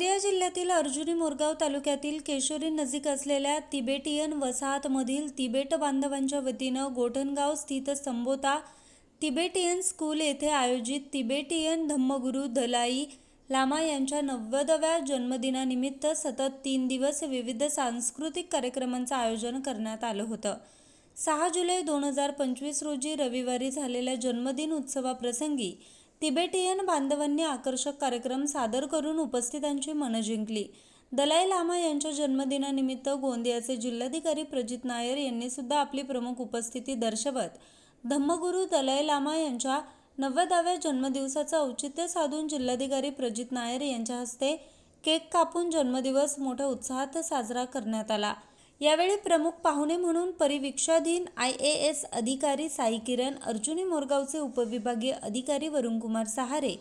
जिल्ह्यातील अर्जुनी मोरगाव तालुक्यातील केशोरी नजीक असलेल्या तिबेटियन वसाहतमधील तिबेट बांधवांच्या वतीनं गोठणगाव स्थित संबोता तिबेटियन स्कूल येथे आयोजित तिबेटियन धम्मगुरू दलाई लामा यांच्या नव्वदव्या जन्मदिनानिमित्त सतत तीन दिवस विविध सांस्कृतिक कार्यक्रमांचं आयोजन करण्यात आलं होतं. सहा जुलै दोन हजार पंचवीस रोजी रविवारी झालेल्या जन्मदिन उत्सवाप्रसंगी तिबेटियन बांधवांनी आकर्षक कार्यक्रम सादर करून उपस्थितांची मनं जिंकली. दलाई लामा यांच्या जन्मदिनानिमित्त गोंदियाचे जिल्हाधिकारी प्रजित नायर यांनी सुद्धा आपली प्रमुख उपस्थिती दर्शवत धम्मगुरू दलाई लामा यांच्या नव्वदाव्या जन्मदिवसाचं औचित्य साधून जिल्हाधिकारी प्रजित नायर यांच्या हस्ते केक कापून जन्मदिवस मोठ्या उत्साहात साजरा करण्यात आला. यावेळी प्रमुख पाहुणे म्हणून परिवीक्षाधीन आय ए एस अधिकारी साई किरण अर्जुनी मोरगावचे उपविभागीय अधिकारी वरुणकुमार सहारे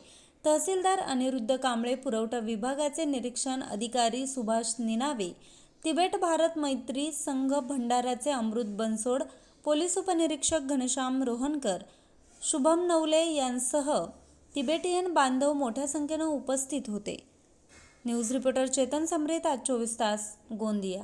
तहसीलदार अनिरुद्ध कांबळे पुरवठा विभागाचे निरीक्षण अधिकारी सुभाष निनावे तिबेट भारत मैत्री संघ भंडाराचे अमृत बनसोड पोलीस उपनिरीक्षक घनश्याम रोहनकर शुभम नवले यांसह तिबेटियन बांधव मोठ्या संख्येनं उपस्थित होते. न्यूज रिपोर्टर चेतन समरेत आज चोवीस तास गोंदिया.